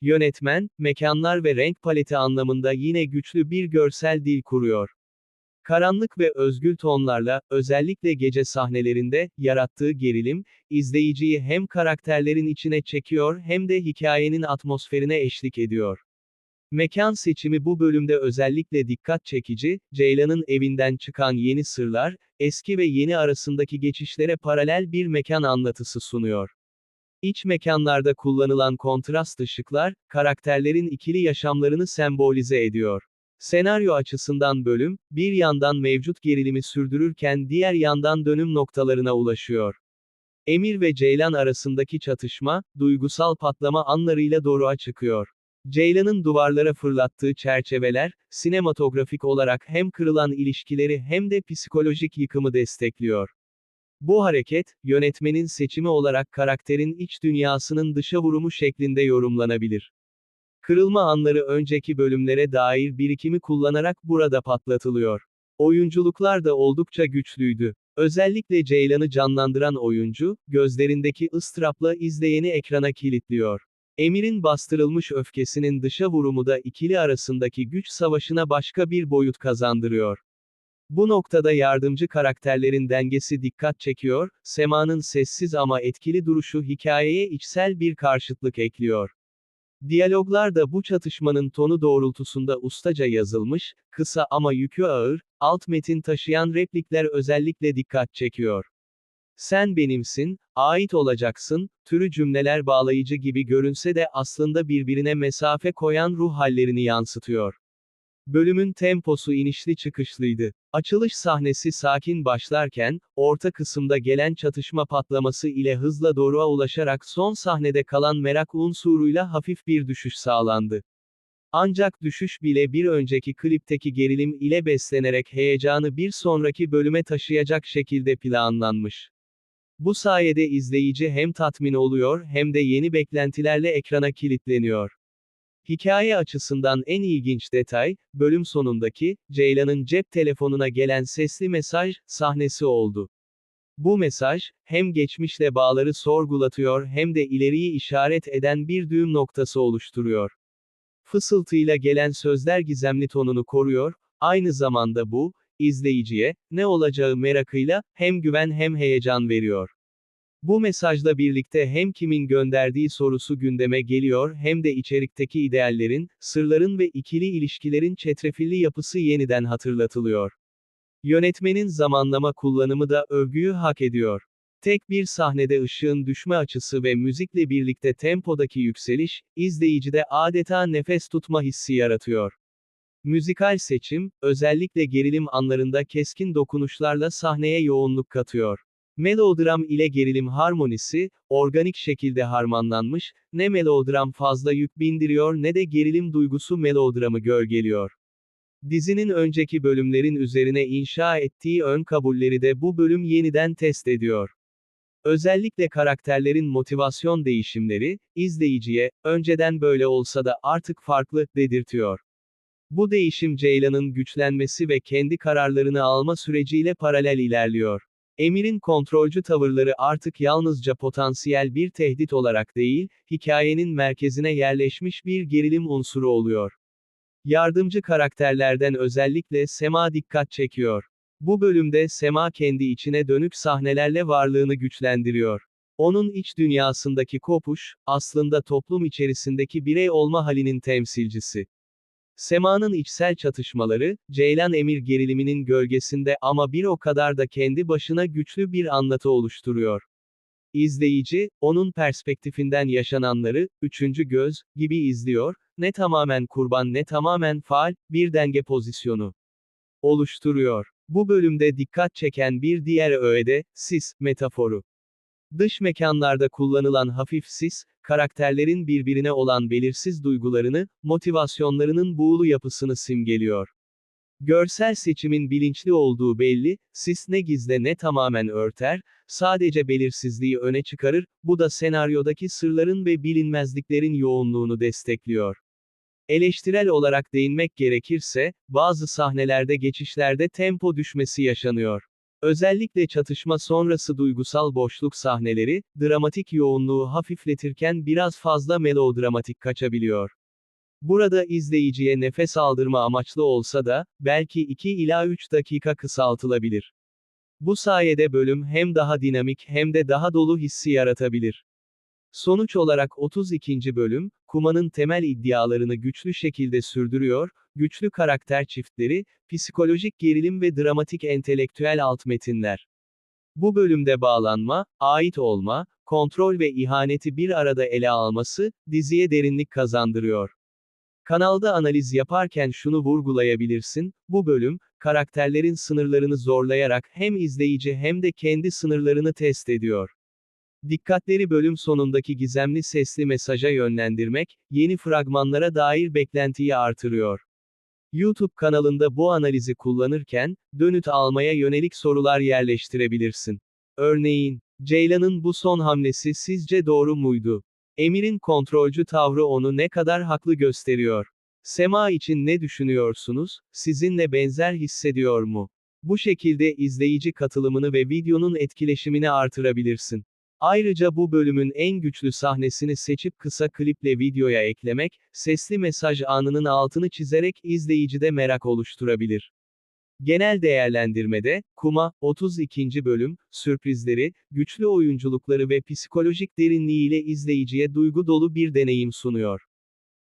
Yönetmen, mekanlar ve renk paleti anlamında yine güçlü bir görsel dil kuruyor. Karanlık ve özgül tonlarla, özellikle gece sahnelerinde, yarattığı gerilim, izleyiciyi hem karakterlerin içine çekiyor hem de hikayenin atmosferine eşlik ediyor. Mekan seçimi bu bölümde özellikle dikkat çekici, Ceylan'ın evinden çıkan yeni sırlar, eski ve yeni arasındaki geçişlere paralel bir mekan anlatısı sunuyor. İç mekanlarda kullanılan kontrast ışıklar, karakterlerin ikili yaşamlarını sembolize ediyor. Senaryo açısından bölüm, bir yandan mevcut gerilimi sürdürürken diğer yandan dönüm noktalarına ulaşıyor. Emir ve Ceylan arasındaki çatışma, duygusal patlama anlarıyla doğruğa çıkıyor. Ceylan'ın duvarlara fırlattığı çerçeveler, sinematografik olarak hem kırılan ilişkileri hem de psikolojik yıkımı destekliyor. Bu hareket, yönetmenin seçimi olarak karakterin iç dünyasının dışa vurumu şeklinde yorumlanabilir. Kırılma anları önceki bölümlere dair birikimi kullanarak burada patlatılıyor. Oyunculuklar da oldukça güçlüydü. Özellikle Ceylan'ı canlandıran oyuncu, gözlerindeki ıstırapla izleyeni ekrana kilitliyor. Emir'in bastırılmış öfkesinin dışa vurumu da ikili arasındaki güç savaşına başka bir boyut kazandırıyor. Bu noktada yardımcı karakterlerin dengesi dikkat çekiyor, Sema'nın sessiz ama etkili duruşu hikayeye içsel bir karşıtlık ekliyor. Diyaloglar da bu çatışmanın tonu doğrultusunda ustaca yazılmış, kısa ama yükü ağır, alt metin taşıyan replikler özellikle dikkat çekiyor. Sen benimsin, ait olacaksın, türü cümleler bağlayıcı gibi görünse de aslında birbirine mesafe koyan ruh hallerini yansıtıyor. Bölümün temposu inişli çıkışlıydı. Açılış sahnesi sakin başlarken, orta kısımda gelen çatışma patlaması ile hızla doğruğa ulaşarak son sahnede kalan merak unsuruyla hafif bir düşüş sağlandı. Ancak düşüş bile bir önceki klipteki gerilim ile beslenerek heyecanı bir sonraki bölüme taşıyacak şekilde planlanmış. Bu sayede izleyici hem tatmin oluyor hem de yeni beklentilerle ekrana kilitleniyor. Hikaye açısından en ilginç detay, bölüm sonundaki, Ceylan'ın cep telefonuna gelen sesli mesaj, sahnesi oldu. Bu mesaj, hem geçmişle bağları sorgulatıyor hem de ileriyi işaret eden bir düğüm noktası oluşturuyor. Fısıltıyla gelen sözler gizemli tonunu koruyor, aynı zamanda bu, izleyiciye, ne olacağı merakıyla, hem güven hem heyecan veriyor. Bu mesajla birlikte hem kimin gönderdiği sorusu gündeme geliyor hem de içerikteki ideallerin, sırların ve ikili ilişkilerin çetrefilli yapısı yeniden hatırlatılıyor. Yönetmenin zamanlama kullanımı da övgüyü hak ediyor. Tek bir sahnede ışığın düşme açısı ve müzikle birlikte tempodaki yükseliş, izleyicide adeta nefes tutma hissi yaratıyor. Müzikal seçim, özellikle gerilim anlarında keskin dokunuşlarla sahneye yoğunluk katıyor. Melodram ile gerilim harmonisi, organik şekilde harmanlanmış, ne melodram fazla yük bindiriyor ne de gerilim duygusu melodramı gölgeliyor. Dizinin önceki bölümlerin üzerine inşa ettiği ön kabulleri de bu bölüm yeniden test ediyor. Özellikle karakterlerin motivasyon değişimleri, izleyiciye, önceden böyle olsa da artık farklı, dedirtiyor. Bu değişim Ceylan'ın güçlenmesi ve kendi kararlarını alma süreciyle paralel ilerliyor. Emir'in kontrolcü tavırları artık yalnızca potansiyel bir tehdit olarak değil, hikayenin merkezine yerleşmiş bir gerilim unsuru oluyor. Yardımcı karakterlerden özellikle Sema dikkat çekiyor. Bu bölümde Sema kendi içine dönük sahnelerle varlığını güçlendiriyor. Onun iç dünyasındaki kopuş, aslında toplum içerisindeki birey olma halinin temsilcisi. Sema'nın içsel çatışmaları, Ceylan Emir geriliminin gölgesinde ama bir o kadar da kendi başına güçlü bir anlatı oluşturuyor. İzleyici, onun perspektifinden yaşananları, üçüncü göz, gibi izliyor, ne tamamen kurban ne tamamen faal, bir denge pozisyonu oluşturuyor. Bu bölümde dikkat çeken bir diğer öğede, sis, metaforu. Dış mekanlarda kullanılan hafif sis, karakterlerin birbirine olan belirsiz duygularını, motivasyonlarının buğulu yapısını simgeliyor. Görsel seçimin bilinçli olduğu belli, sis ne gizle ne tamamen örter, sadece belirsizliği öne çıkarır, bu da senaryodaki sırların ve bilinmezliklerin yoğunluğunu destekliyor. Eleştirel olarak değinmek gerekirse, bazı sahnelerde geçişlerde tempo düşmesi yaşanıyor. Özellikle çatışma sonrası duygusal boşluk sahneleri, dramatik yoğunluğu hafifletirken biraz fazla melodramatik kaçabiliyor. Burada izleyiciye nefes aldırma amaçlı olsa da, belki 2 ila 3 dakika kısaltılabilir. Bu sayede bölüm hem daha dinamik hem de daha dolu hissi yaratabilir. Sonuç olarak 32. bölüm, Kuma'nın temel iddialarını güçlü şekilde sürdürüyor, güçlü karakter çiftleri, psikolojik gerilim ve dramatik entelektüel alt metinler. Bu bölümde bağlanma, ait olma, kontrol ve ihaneti bir arada ele alması, diziye derinlik kazandırıyor. Kanalda analiz yaparken şunu vurgulayabilirsin, bu bölüm, karakterlerin sınırlarını zorlayarak hem izleyici hem de kendi sınırlarını test ediyor. Dikkatleri bölüm sonundaki gizemli sesli mesaja yönlendirmek, yeni fragmanlara dair beklentiyi artırıyor. YouTube kanalında bu analizi kullanırken, dönüt almaya yönelik sorular yerleştirebilirsin. Örneğin, Ceylan'ın bu son hamlesi sizce doğru muydu? Emir'in kontrolcü tavrı onu ne kadar haklı gösteriyor? Sema için ne düşünüyorsunuz? Sizinle benzer hissediyor mu? Bu şekilde izleyici katılımını ve videonun etkileşimini artırabilirsin. Ayrıca bu bölümün en güçlü sahnesini seçip kısa kliple videoya eklemek, sesli mesaj anının altını çizerek izleyicide merak oluşturabilir. Genel değerlendirmede, Kuma, 32. bölüm, sürprizleri, güçlü oyunculukları ve psikolojik derinliğiyle izleyiciye duygu dolu bir deneyim sunuyor.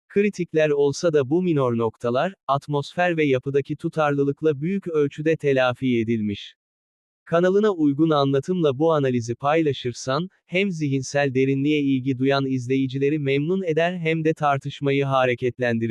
Kritikler olsa da bu minor noktalar, atmosfer ve yapıdaki tutarlılıkla büyük ölçüde telafi edilmiş. Kanalına uygun anlatımla bu analizi paylaşırsan, hem zihinsel derinliğe ilgi duyan izleyicileri memnun eder hem de tartışmayı hareketlendirir.